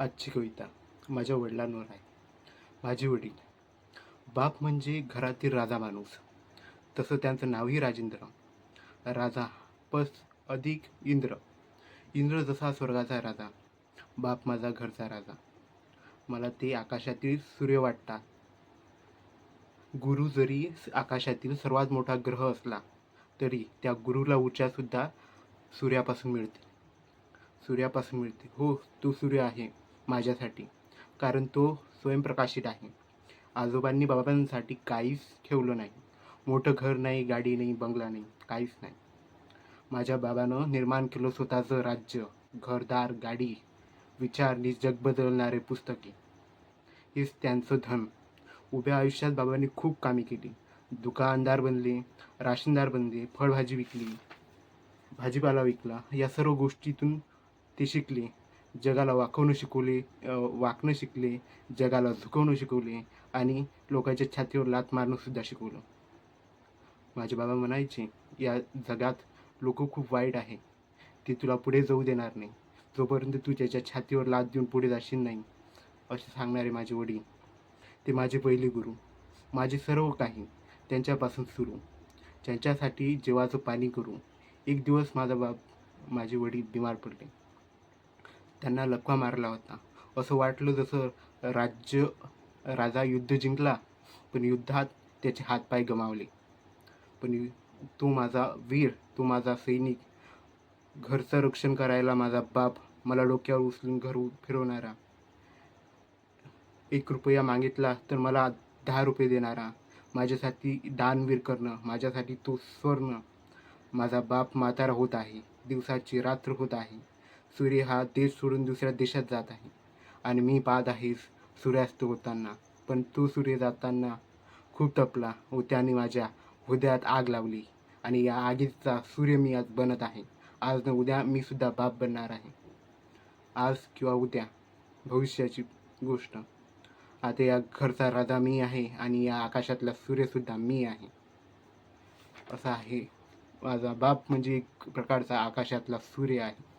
आजची कविता माझ्या वडिलांवर आहे. माझे वडील बाप म्हणजे घरातील राजा माणूस. तसं त्यांचं नावही राजेंद्र राजा पस अधिक इंद्र. इंद्र जसा स्वर्गाचा राजा बाप माझा घरचा राजा. मला ते आकाशातील सूर्य वाटतात गुरु जरी आकाशातील सर्वात मोठा ग्रह असला तरी त्या गुरुला ऊर्जासुद्धा सूर्यापासून मिळते. सूर्यापासून मिळते. हो तो सूर्य आहे. माझ्यासाठी कारण तो स्वयंप्रकाशित आहे. आजोबांनी बाबांसाठी काहीच ठेवलं नाही. मोठं घर नाही गाडी नाही बंगला नाही काहीच नाही. माझ्या बाबानं निर्माण केलं स्वतःचं राज्य घरदार गाडी विचार नि जग बदलणारे पुस्तके. हेच त्यांचं धन. उभ्या आयुष्यात बाबांनी खूप कामे केली. दुकानदार बनले राशनदार बनले फळभाजी विकली भाजीपाला विकला या सर्व गोष्टीतून ते शिकले. जगाला वाकवणं शिकवले वाकणं शिकले जगाला झुकवणं शिकवले आणि लोकांच्या छातीवर लात मारणंसुद्धा शिकवलं. माझे बाबा म्हणायचे या जगात लोक खूप वाईट आहे. ते तुला पुढे जाऊ देणार नाही. जोपर्यंत तू त्याच्या छातीवर लात देऊन पुढे जाशील नाही असे सांगणारे माझे वडील. ते माझे पहिले गुरु. माझे सर्व काही त्यांच्यापासून सुरू. त्यांच्यासाठी जेवाचं पाणी करू. एक दिवस माझा बाप माझे वडील बिमार पडले. त्यांना लकवा मारला होता. असं वाटलं जसं राज्य राजा युद्ध जिंकला पण युद्धात त्याचे हातपाय गमावले. पण यु- तो माझा वीर तो माझा सैनिक घरचं रक्षण करायला माझा बाप मला डोक्यावर उचलून घर फिरवणारा. एक रुपया मागितला तर मला दहा रुपये देणारा. माझ्यासाठी दानवीर करणं माझ्यासाठी तो स्वर्ण. माझा बाप म्हातारा होत आहे दिवसाची रात्र होत आहे. सूर्य हा देश सोडून दुसऱ्या देशात जात आहे. आणि मी पाहत आहे सूर्यास्त होताना. पण तो सूर्य जाताना खूप तपला व त्याने माझ्या हृदयात आग लावली. आणि या आगीचा सूर्य मी आज बनत आहे. आज न उद्या मी सुद्धा बाप बनणार आहे. आज किंवा उद्या भविष्याची गोष्ट. आता या घरचा राजा मी आहे आणि या आकाशातला सूर्यसुद्धा मी आहे. असा आहे. माझा बाप म्हणजे एक प्रकारचा आकाशातला सूर्य आहे.